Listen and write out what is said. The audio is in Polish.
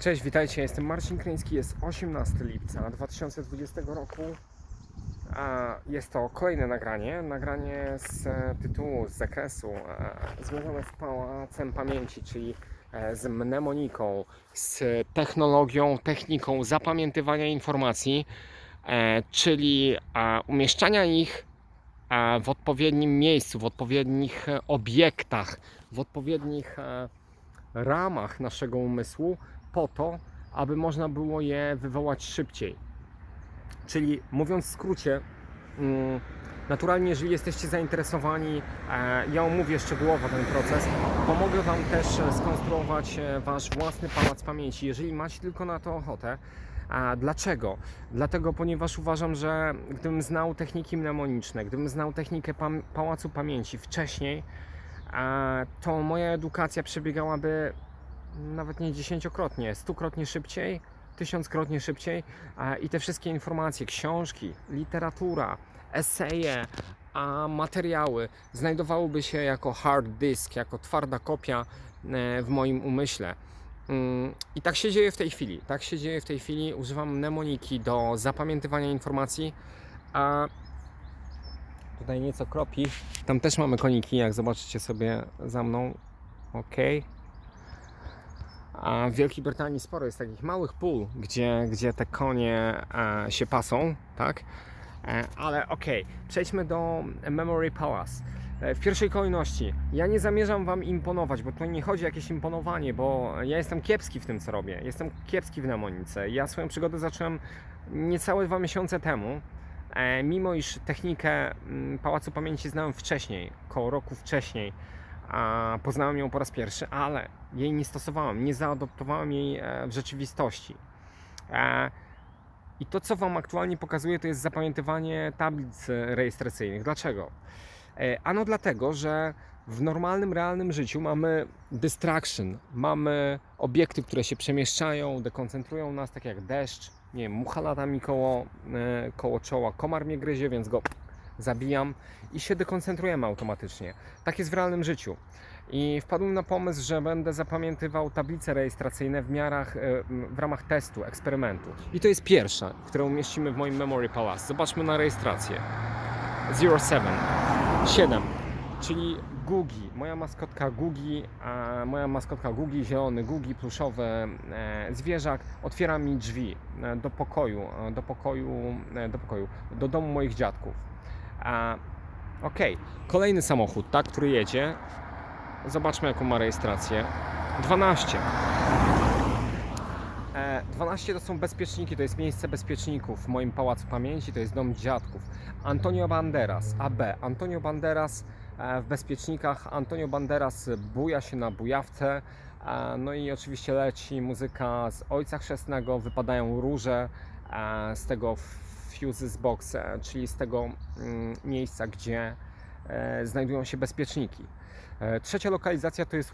Cześć, witajcie, jestem Marcin Kryński, jest 18 lipca 2020 roku. Jest to kolejne nagranie, nagranie z e, tytułu, z zakresu e, związane z pałacem pamięci, czyli e, z mnemoniką, z technologią, techniką zapamiętywania informacji, czyli umieszczania ich w odpowiednim miejscu, w odpowiednich obiektach, w odpowiednich ramach naszego umysłu, po to, aby można było je wywołać szybciej. Czyli mówiąc w skrócie, mm, naturalnie, jeżeli jesteście zainteresowani, e, ja omówię szczegółowo ten proces. Pomogę Wam też e, skonstruować e, Wasz własny pałac pamięci, jeżeli macie tylko na to ochotę. A dlaczego? Dlatego, ponieważ uważam, że gdybym znał techniki mnemoniczne, gdybym znał technikę pam- pałacu pamięci wcześniej, to moja edukacja przebiegałaby nawet nie dziesięciokrotnie, stukrotnie szybciej, tysiąckrotnie szybciej i te wszystkie informacje, książki, literatura, eseje, a materiały znajdowałyby się jako hard disk, jako twarda kopia e, w moim umyśle. Mm, I tak się dzieje w tej chwili. Tak się dzieje w tej chwili. Używam mnemoniki do zapamiętywania informacji, a tutaj nieco kropi. Tam też mamy koniki, jak zobaczycie sobie za mną. Ok. A w Wielkiej Brytanii sporo jest takich małych pól, gdzie, gdzie te konie e, się pasą, tak? E, ale okej, przejdźmy do Memory Palace. E, w pierwszej kolejności, ja nie zamierzam Wam imponować, bo tutaj nie chodzi o jakieś imponowanie, bo ja jestem kiepski w tym, co robię. Jestem kiepski w mnemonice. Ja swoją przygodę zacząłem niecałe dwa miesiące temu. Mimo iż technikę mm, Pałacu Pamięci znałem wcześniej, koło roku wcześniej, a poznałem ją po raz pierwszy, ale jej nie stosowałem, nie zaadoptowałem jej e, w rzeczywistości. E, I to, co Wam aktualnie pokazuję, to jest zapamiętywanie tablic e, rejestracyjnych. Dlaczego? Ano dlatego, że w normalnym, realnym życiu mamy distraction, mamy obiekty, które się przemieszczają, dekoncentrują nas, tak jak deszcz, nie wiem, mucha lata mi koło, koło czoła, komar mnie gryzie, więc go zabijam i się dekoncentrujemy automatycznie. Tak jest w realnym życiu. I wpadłem na pomysł, że będę zapamiętywał tablice rejestracyjne w miarach, e, w ramach testu, eksperymentu. I to jest pierwsza, którą umieścimy w moim Memory Palace. Zobaczmy na rejestrację. 07. 7. Czyli Gugi. Moja maskotka Gugi, a moja maskotka Gugi, zielony Gugi, pluszowy e, zwierzak, otwiera mi drzwi e, do pokoju, do pokoju, do pokoju, do domu moich dziadków. A, Okej, kolejny samochód, tak, który jedzie. Zobaczmy, jaką ma rejestrację. 12. E, 12 to są bezpieczniki, to jest miejsce bezpieczników w moim pałacu pamięci, to jest dom dziadków. Antonio Banderas, AB. Antonio Banderas e, w bezpiecznikach. Antonio Banderas buja się na bujawce. E, no i oczywiście leci muzyka z Ojca Chrzestnego, wypadają róże e, z tego Fuses Box, czyli z tego mm, miejsca, gdzie e, znajdują się bezpieczniki. E, Trzecia lokalizacja to jest